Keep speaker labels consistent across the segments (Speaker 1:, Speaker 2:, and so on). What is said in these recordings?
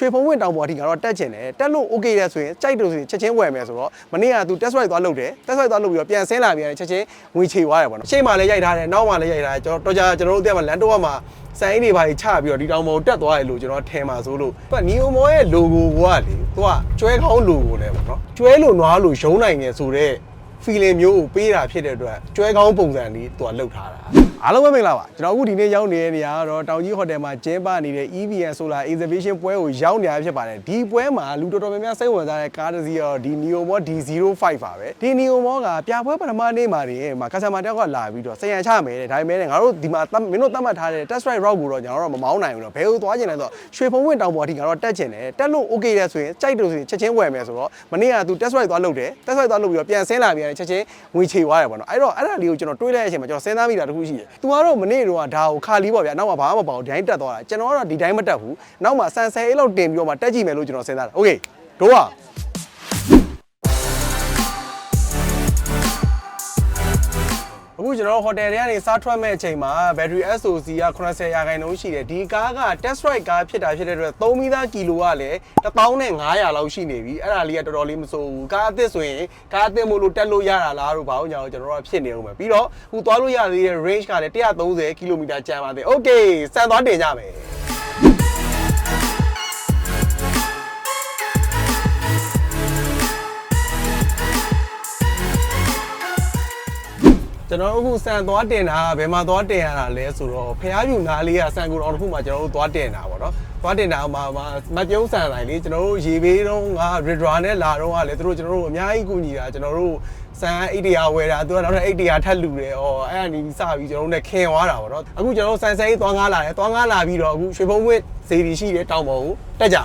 Speaker 1: ရွှေဖုံးဝင်တောင်ပေါ်အထိငါတို့တက်ချင်တယ်တက်လို့ okay လဲဆိုရင်ကြိုက်တယ်ဆိုရင်ချက်ချင်းဝယ်မယ်ဆိုတော့မနေ့က तू test ride သွားလုပ်တယ် test ride သွားလုပ်ပြီးတော့ပြန်ဆင်းလာပြန်ချက်ချင်းငွေချေသွားတယ်ပေါ့နော်ရှေ့မှာလည်းရိုက်ထားတယ်နောက်မှာလည်းရိုက်ထားတယ်ကျွန်တော်တော့ကြာကျွန်တော်တို့အတက်မှာလန်တော့မှာစံအိမ်တွေပါချပြီးတော့ဒီတောင်ပေါ်တက်သွားတယ်လို့ကျွန်တော်ထင်ပါဆိုလို့သူကနီယိုမောရဲ့ logo ကလေသူကကျွဲခေါင်း logo လဲပေါ့နော်ကျွဲလို့နွားလို့ရုံးနိုင်ငယ်ဆိုတော့ feeling မျိုးကိုပေးတာဖြစ်တဲ့အတွက်ကျွဲကောင်းပုံစံလေးသူကလှုပ်ထားတာ အားလုံးပဲမင်္ဂလာပါကျွန်တော်အခုဒီနေ့ရောက်နေတဲ့နေရာကတော့တောင်ကြီးဟိုတယ်မှာကျင်းပနေတဲ့ EVN Solar Exhibition ပွဲကိုရောက်နေတာဖြစ်ပါတယ်ဒီပွဲမှာလူတော်တော်များများစိတ်ဝင်စားတဲ့ကားတစ်စီးတော့ဒီ Neo Mo D05 ပါပဲဒီ Neo Mo ကပြပွဲပထမနေ့မှာနေမှာ customer တယောက်ကလာပြီးတော့စရန်ချမယ်တဲ့ဒါပေမဲ့လည်းငါတို့ဒီမှာမင်းတို့သတ်မှတ်ထားတဲ့ test ride route ကိုတော့ကျွန်တော်တို့မမောင်းနိုင်ဘူးတော့ဘယ်ကိုသွားကျင်လဲဆိုတော့ရွှေဖုံးဝင်တောင်ပေါ်အထိငါတို့တက်ကျင်တယ်တက်လို့ okay လဲဆိုရင်ကြိုက်တယ်ဆိုရင်ချက်ချင်းဝယ်မယ်ဆိုတော့မနေ့က तू test ride သွားလုပ်တယ် test ride သွားလုပ်ပြီးတော့ပြန်ဆင်းလာပြန်ချက်ချင်းငွေချေသွားတယ်ပေါ့နော်အဲ့တော့အဲ့ဒါလေးကိုကျွန်တော်တွေးလိုက်တဲ့အချိန်မှာကျွန်တော်စဉ်းစားမိတာတစ်ခုရှိတယ်။ तू ကတော့မနေ့တော့ဒါကိုခါလီပေါ့ဗျာနောက်မှဘာမှမပေါ့ဒီတိုင်းတက်သွားတာကျွန်တော်ကတော့ဒီတိုင်းမတက်ဘူး။နောက်မှဆန်ဆယ်အိတ်လောက်တင်ပြီးတော့မှတက်ကြည့်မယ်လို့ကျွန်တော်စဉ်းစားတာ။ Okay တို့က အခုကျွန်တော်ဟိုတယ်တွေကနေစားထွက်မဲ့အချိန်မှာ battery SOC က80ရာခိုင်နှုန်းရှိတယ်ဒီကားက test ride ကားဖြစ်တာဖြစ်တဲ့အတွက်3မီတာကီလိုကလည်း1500လောက်ရှိနေပြီအဲ့ဒါလေးကတော်တော်လေးမစိုးဘူးကားအသစ်ဆိုရင်ကားအသစ်မို့လို့တက်လို့ရတာလားတို့ဘာလို့ညာတော့ကျွန်တော်တို့ကဖြစ်နေအောင်ပဲပြီးတော့ဟိုသွားလို့ရသေးတဲ့ range ကလည်း130ကီလိုမီတာကျန်ပါသေး Okay စံသွားတင်ကြမယ် ကျွန်တော်တို့အခုစံသွားတင်တာကဘယ်မှာသွားတင်ရတာလဲဆိုတော့ဖះပြူနားလေးကစံကူတော်တစ်ခုမှာကျွန်တော်တို့သွားတင်တာပေါ့နော်သွားတင်တာမှာမပြုံးစံတိုင်းလေးကျွန်တော်တို့ရေဘေးတုံးက Redra နဲ့လာတော့ကလည်းသူတို့ကျွန်တော်တို့အများကြီးကူညီတာကျွန်တော်တို့စံ800ဝယ်တာသူကနောက်ထပ်800ထပ်လူတယ်ဩအဲ့ဒါနေပြီးစပြီးကျွန်တော်တို့နဲ့ခင်သွားတာပေါ့နော်အခုကျွန်တော်တို့စံစဲကြီးသွားငားလာတယ်သွားငားလာပြီးတော့အခုရွှေဖုံးဝစ်ဇေဒီရှိတဲ့တောင်ပေါ်ကိုတက်ကြ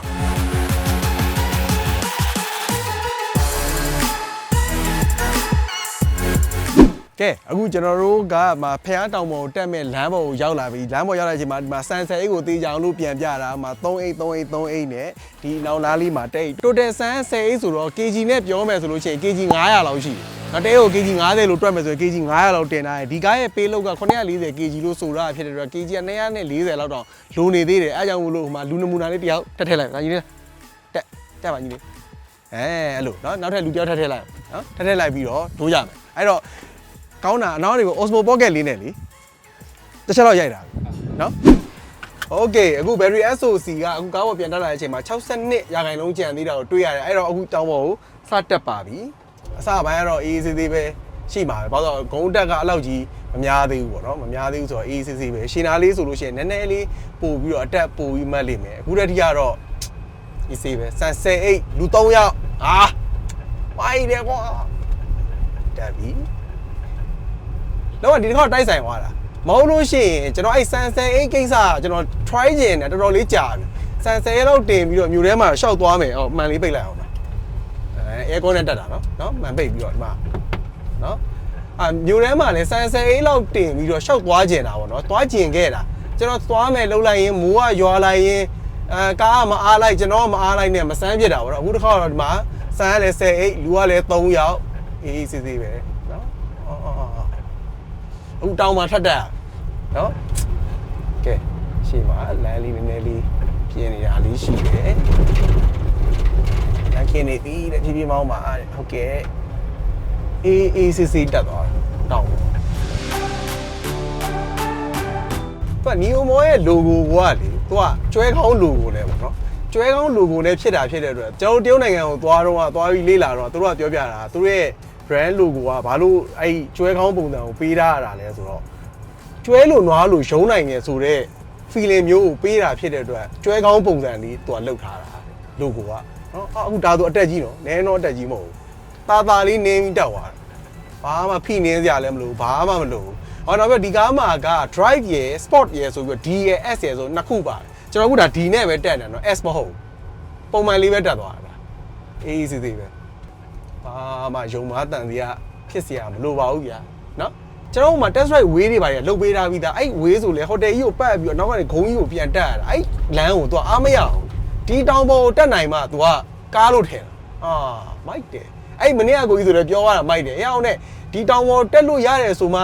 Speaker 1: ကဲအခုကျွန်တော်တို့ကမဖះတောင်ပေါ်ကိုတက်မဲ့လမ်းပေါ်ကိုရောက်လာပြီလမ်းပေါ်ရောက်လာချိန်မှာဒီမှာဆန်ဆယ်အိတ်ကိုတေးကြအောင်လို့ပြန်ပြတာမှာ3အိတ်3အိတ်3အိတ်နဲ့ဒီနောက်လားလေးမှာတိတ် total ဆန်ဆယ်အိတ်ဆိုတော့ kg နဲ့ပြောမယ်ဆိုလို့ရှိရင် kg 900လောက်ရှိတယ်။တဲကို kg 90လို့တွက်မယ်ဆိုရင် kg 900လောက်တင်ထားတယ်ဒီကားရဲ့ပေးလောက်က940 kg လို့ဆိုတာဖြစ်တဲ့အတွက် kg က240လောက်တောင်လိုနေသေးတယ်အဲကြောင့်မလို့ဟိုမှာလူနမူနာလေးတယောက်တက်ထည့်လိုက်ပါညီလေးတက်တက်ပါညီလေးအဲအဲ့လိုနော်နောက်ထပ်လူတယောက်ထပ်ထည့်လိုက်နော်ထပ်ထည့်လိုက်ပြီးတော့ဒိုးရမယ်အဲ့တော့ ကောင်းတာအနောက်တွေကို Osmo Pocket လေးနဲ့လေတစ်ချက်တော့ရိုက်တာနော် Okay အခု battery SOC ကအခုကားပေါ်ပြန်တက်လာတဲ့အချိန်မှာ62ရာခိုင်နှုန်းကျန်သေးတာကိုတွေ့ရတယ်အဲ့တော့အခုတောင်းပေါ်ကိုစတက်ပါပြီအစပိုင်းကတော့ AAC သေးပဲရှိမှာပဲဘာလို့ဂုံးတက်ကအလောက်ကြီးမများသေးဘူးပေါ့နော်မများသေးဘူးဆိုတော့ AAC ပဲရှင်းနာလေးဆိုလို့ရှိရင်နည်းနည်းလေးပို့ပြီးတော့အတက်ပို့ပြီးမှတ်လိမ့်မယ်အခုတည်းထိကတော့ EC ပဲဆန်78လူ3ယောက်အာဝိုင်းတယ်ကွာတက်ပြီ တော့ဒီတစ်ခါတိုက်ဆိုင်သွားတာမဟုတ်လို့ရှိရင်ကျွန်တော်အဲ့ဆန်ဆယ်အိတ်ကိစ္စကကျွန်တော် try ကျင်တယ်တော်တော်လေးကြာပြီဆန်ဆယ်လောက်တင်ပြီးတော့မြို့ထဲမှာရှောက်သွားမယ်ဟောမှန်လေးပိတ်လိုက်အောင်ပါအဲ air con နဲ့တက်တာနော်နော်မှန်ပိတ်ပြီးတော့ဒီမှာနော်အာမြို့ထဲမှာလည်းဆန်ဆယ်အိတ်လောက်တင်ပြီးတော့ရှောက်သွားကျင်တာပေါ့နော်သွားကျင်ခဲ့တာကျွန်တော်သွားမယ်လှုပ်လိုက်ရင်မိုးကရွာလိုက်ရင်အဲကားကမအားလိုက်ကျွန်တော်ကမအားလိုက်နဲ့မစမ်းဖြစ်တာပေါ့နော်အခုတစ်ခါတော့ဒီမှာဆန်ကလည်း10အိတ်လူကလည်း3ယောက်အေးအေးဆေးဆေးပဲနော်အော်အော်အော် အခုတောင်းမှထက်တက်နော်ကဲရှိမှာလမ်းလေးနည်းနည်းလေးပြင်းနေတာလေးရှိတယ်လမ်းခင်းနေပြီတဲ့ဖြည်းဖြည်းမောင်းပါတဲ့ဟုတ်ကဲ့အေးအေးစစ်စစ်တက်သွားတောင်းသူကနီယိုမောရဲ့ logo ကလေသူကကျွဲကောင်း logo နဲ့ပေါ့နော်ကျွဲကောင်း logo နဲ့ဖြစ်တာဖြစ်တဲ့အတွက်ကျွန်တော်တို့တရုတ်နိုင်ငံကိုသွားတော့ကသွားပြီးလေ့လာတော့သူတို့ကပြောပြတာသူတို့ရဲ့ brand logo ကဘာလို့အဲ့ဒီကျွဲကောင်းပုံစံကိုပေးထားရတာလဲဆိုတော့ကျွဲလိုနွားလိုရုံးနိုင်ငယ်ဆိုတော့ feeling မျိုးကိုပေးတာဖြစ်တဲ့အတွက်ကျွဲကောင်းပုံစံလေးသူကလုပ်ထားတာ logo ကနော်အခုဒါဆိုအတက်ကြီးနော်နည်းတော့အတက်ကြီးမဟုတ်ဘူးတာတာလေးနင်းပြီးတက်သွားတာဘာမှဖိနင်းစရာလည်းမလိုဘူးဘာမှမလိုဘူးဟောနောက်ပြီးဒီကားမှာက drive ရယ် sport ရယ်ဆိုပြီးတော့ D ရယ် S ရယ်ဆိုနှစ်ခုပါတယ်ကျွန်တော်အခုဒါ D နဲ့ပဲတက်နေတယ်နော် S မဟုတ်ဘူးပုံမှန်လေးပဲတက်သွားတာအေးအေးဆေးဆေးပဲ ဘာမှယုံမားတန်တရားဖြစ်เสียမလိုပါဘူးဗျာเนาะကျွန်တော်တို့မှာ test ride ဝေးတွေပါရလုတ်ပေးထားပြီးသားအဲ့ဝေးဆိုလေဟိုတယ်ကြီးကိုပတ်ပြီးတော့နောက်ကနေဂုံကြီးကိုပြန်တက်ရတာအဲ့လမ်းကို तू အားမရအောင်ဒီတောင်ပေါ်ကိုတက်နိုင်မှ तू ကကားလို့ထင်တာအာမိုက်တယ်အဲ့မနေ့ကကိုကြီးဆိုလည်းပြောရတာမိုက်တယ်အရောင်နဲ့ဒီတောင်ပေါ်တက်လို့ရတယ်ဆိုမှ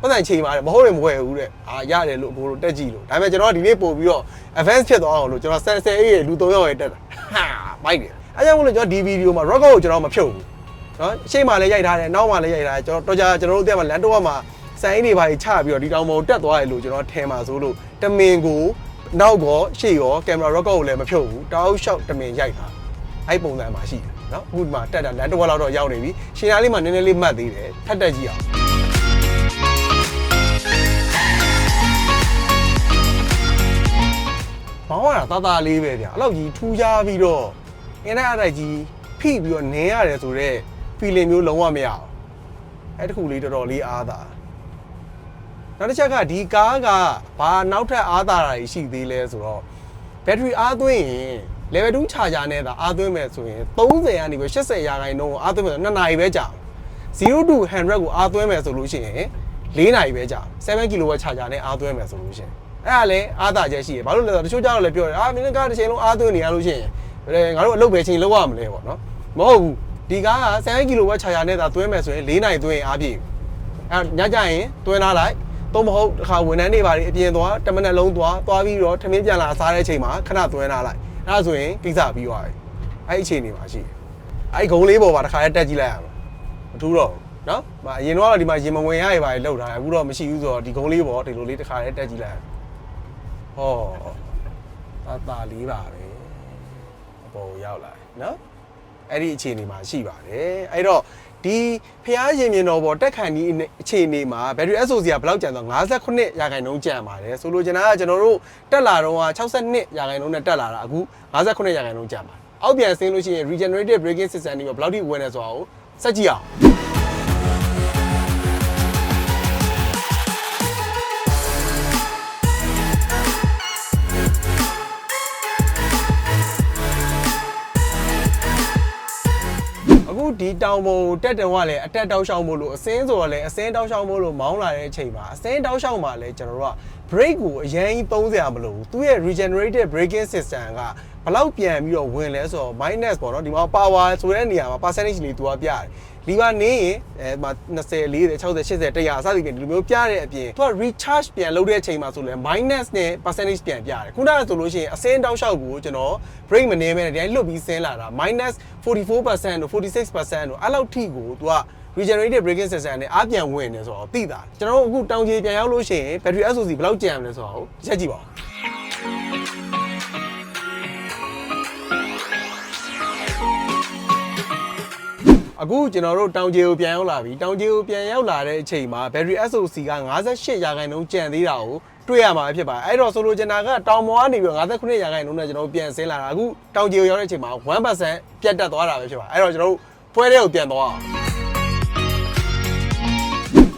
Speaker 1: ပတ်စံချိန်ပါတယ်မဟုတ်ရင်မဝယ်ဘူးတဲ့အာရတယ်လို့အကိုတို့တက်ကြည့်လို့ဒါပေမဲ့ကျွန်တော်ကဒီနေ့ပို့ပြီးတော့ advance ဖြစ်သွားအောင်လို့ကျွန်တော်10 10အေးလူ3ယောက်ရဲ့တက်တာဟာမိုက်တယ်အဲကြောင့်မလို့ကျွန်တော်ဒီဗီဒီယိုမှာ record ကိုကျွန်တော်မဖြုတ်ဘူး နော်ရှေ့မှာလည်းရိုက်ထားတယ်နောက်မှာလည်းရိုက်ထားတယ်ကျွန်တော်တော့ကြာကျွန်တော်တို့တက်မှာလန်တော့မှာစံအင်းတွေပါချပြီးတော့ဒီတောင်ပေါ်တက်သွားတယ်လို့ကျွန်တော်ထင်ပါဆိုလို့တမင်ကိုနောက်ကောရှေ့ရောကင်မရာ record ကိုလည်းမဖြုတ်ဘူးတောက်လျှောက်တမင်ရိုက်တာအဲ့ပုံစံမှာရှိတယ်နော်အခုဒီမှာတက်တာလန်တော့လောက်တော့ရောက်နေပြီရှင်သားလေးမှာနည်းနည်းလေးမှတ်သေးတယ်ထပ်တက်ကြည့်အောင်မောင်းရတာတာတာလေးပဲဗျာအဲ့လောက်ကြီးထူးခြားပြီးတော့အင်းနဲ့အတိုက်ကြီးဖိပြီးတော့နင်းရတယ်ဆိုတော့ feeling မျိုးလုံးဝမရအောင်အဲ့တခုလေးတော်တော်လေးအားသာနောက်တစ်ချက်ကဒီကားကဘာနောက်ထပ်အားသာတာရှိသေးလဲဆိုတော့ battery အားသွင်းရင် level 2 charger နဲ့သာအားသွင်းမယ်ဆိုရင်30ကနေပြီး80ရာခိုင်နှုန်းကိုအားသွင်းမယ်ဆို2နာရီပဲကြာ0 to 100ကိုအားသွင်းမယ်ဆိုလို့ရှိရင်4နာရီပဲကြာ7 kW charger နဲ့အားသွင်းမယ်ဆိုလို့ရှိရင်အဲ့ဒါလည်းအားသာချက်ရှိရဘာလို့လဲဆိုတော့တချို့ကြောက်လည်းပြောတယ်အာမင်းကားတစ်ချိန်လုံးအားသွင်းနေရလို့ရှိရင်ဘယ်ငါတို့အလုပ်ပဲချိန်လောက်ရမလဲပေါ့နော်မဟုတ်ဘူး ဒီကားက7 kW charger နဲ့သာသွင်းမယ်ဆိုရင်4နာရီသွင်းရင်အားပြည့်အဲ့ညကြရင်သွင်းထားလိုက်တော့မဟုတ်တစ်ခါဝန်ထမ်းတွေပါအပြင်သွား10မိနစ်လုံးသွားသွားပြီးတော့ထမင်းပြန်လာစားတဲ့အချိန်မှာခဏသွင်းထားလိုက်အဲ့ဒါဆိုရင်ကိစ္စပြီးသွားပြီအဲ့ဒီအချိန်နေမှာရှိတယ်အဲ့ဒီဂုံလေးပေါ်မှာတစ်ခါလေးတက်ကြည့်လိုက်ရမှာမထူးတော့ဘူးနော်မအရင်တော့ဒီမှာရင်မဝင်ရရပါလေလောက်ထားတယ်အခုတော့မရှိဘူးဆိုတော့ဒီဂုံလေးပေါ်ဒီလိုလေးတစ်ခါလေးတက်ကြည့်လိုက်ရဟောတာတာလေးပါပဲအပေါ်ကိုရောက်လာတယ်နော် အဲ့ဒီအခြေအနေမှာရှိပါတယ်အဲ့တော့ဒီဖျားရင်မြင်တော်ပေါ်တက်ခန်ဒီအခြေအနေမှာ battery SOC ကဘယ်လောက်ကျန်တော့58ရာခိုင်နှုန်းကျန်ပါတယ်ဆိုလိုချင်တာကကျွန်တော်တို့တက်လာတော့62ရာခိုင်နှုန်းနဲ့တက်လာတာအခု58ရာခိုင်နှုန်းကျန်ပါတယ်အောက်ပြန်ဆင်းလို့ရှိရင် regenerative braking system တွေဘယ်လောက်ထိဝင်နေဆိုတာကိုစက်ကြည့်အောင် ဒီတောင်ပေါ်တက်တုံကလည်းအတက်တောက်ရှောက်မို့လို့အစင်းဆိုတော့လည်းအစင်းတောက်ရှောက်မို့လို့မောင်းလာတဲ့အချိန်မှာအစင်းတောက်ရှောက်မှာလည်းကျွန်တော်တို့က brake ကိုအရင်ကြီးသုံးစရာမလိုဘူးသူ့ရဲ့ regenerative braking system ကဘလောက်ပြန်ပြီးတော့ဝင်လဲဆိုတော့ minus ပေါ့နော်ဒီမှာ power ဆိုတဲ့နေရာမှာ percentage လေးသူကပြတယ် လီဗာနေရင်အဲမှာ20 40 60 80 100အစသည်ဖြင့်ဒီလိုမျိုးပြတဲ့အပြင်သူက recharge ပြန်လုပ်တဲ့အချိန်မှာဆိုလဲ minus နဲ့ percentage ပြန်ပြတယ်ခုနကဆိုလို့ရှိရင်အစင်းတောက်လျှောက်ကိုကျွန်တော် break မနေမဲနဲ့ဒီတိုင်းလွတ်ပြီးဆင်းလာတာ minus 44%တို့46%တို့အဲ့လောက်ထိကိုသူက regenerative braking system နဲ့အားပြန်ဝင်နေဆိုတော့သိတာကျွန်တော်တို့အခုတောင်ကြီးပြန်ရောက်လို့ရှိရင် battery SOC ဘယ်လောက်ကျန်မလဲဆိုတော့တစ်ချက်ကြည့်ပါဦး အခုကျွန်တော်တို့တောင်ကျေကိုပြန်ရောက်လာပြီတောင်ကျေကိုပြန်ရောက်လာတဲ့အချိန်မှာ battery SOC က58ရာခိုင်နှုန်းကျန်သေးတာကိုတွေ့ရမှာဖြစ်ပါတယ်အဲ့တော့ဆိုလိုချင်တာကတောင်ပေါ်ကနေပြီး59ရာခိုင်နှုန်းနဲ့ကျွန်တော်တို့ပြန်ဆင်းလာတာအခုတောင်ကျေကိုရောက်တဲ့အချိန်မှာ1%ပြတ်တက်သွားတာပဲဖြစ်ပါတယ်အဲ့တော့ကျွန်တော်တို့ဖွဲတဲ့ကိုပြန်သွားအောင်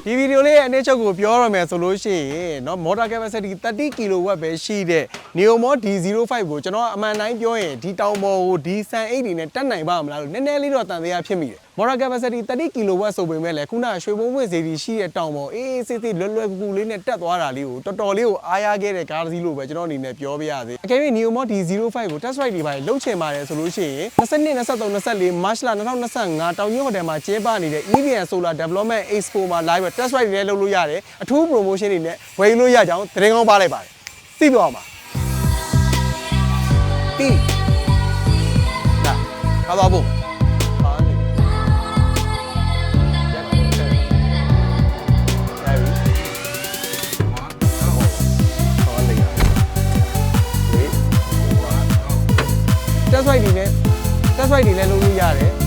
Speaker 1: ဒီဗီဒီယိုလေးရဲ့အနည်းချုပ်ကိုပြောရမယ်ဆိုလို့ရှိရင်เนาะ motor capacity 30 kW ပဲရှိတဲ့ Neomod D05 ကိုကျွန်တော်အမှန်တိုင်းပြောရင်ဒီတောင်ပေါ်ကိုဒီဆန်အိတ်တွေနဲ့တက်နိုင်ပါမလားလို့နည်းနည်းလေးတော့တန်သေးရဖြစ်မိတယ် motor capacity 30 kW ဆိုပေမဲ့လည်းခုနကရွှေဘုံပွင့်စေတီရှိတဲ့တောင်ပေါ်အေးအေးဆေးဆေးလွယ်လွယ်ကူကူလေးနဲ့တက်သွားတာလေးကိုတော်တော်လေးကိုအားရခဲ့တဲ့ကားတစ်စီးလို့ပဲကျွန်တော်အနေနဲ့ပြောပြရစေအကယ်၍ Neomod D05 ကို test ride တွေပါလှုပ်ချင်ပါတယ်ဆိုလို့ရှိရင်22 23 24 March လ2025တောင်ကြီးဟိုတယ်မှာကျင်းပနေတဲ့ EVN Solar Development Expo မှာ live test ride တွေလည်းလုပ်လို့ရတယ်အထူး promotion တွေနဲ့ဝယ်လို့ရကြအောင်သတင်းကောင်းပါလိုက်ပါတယ်သိပြောအောင်ပါတီးဒါကားသွားဖို့ တွေလည်းလုပ်လို့ရတယ်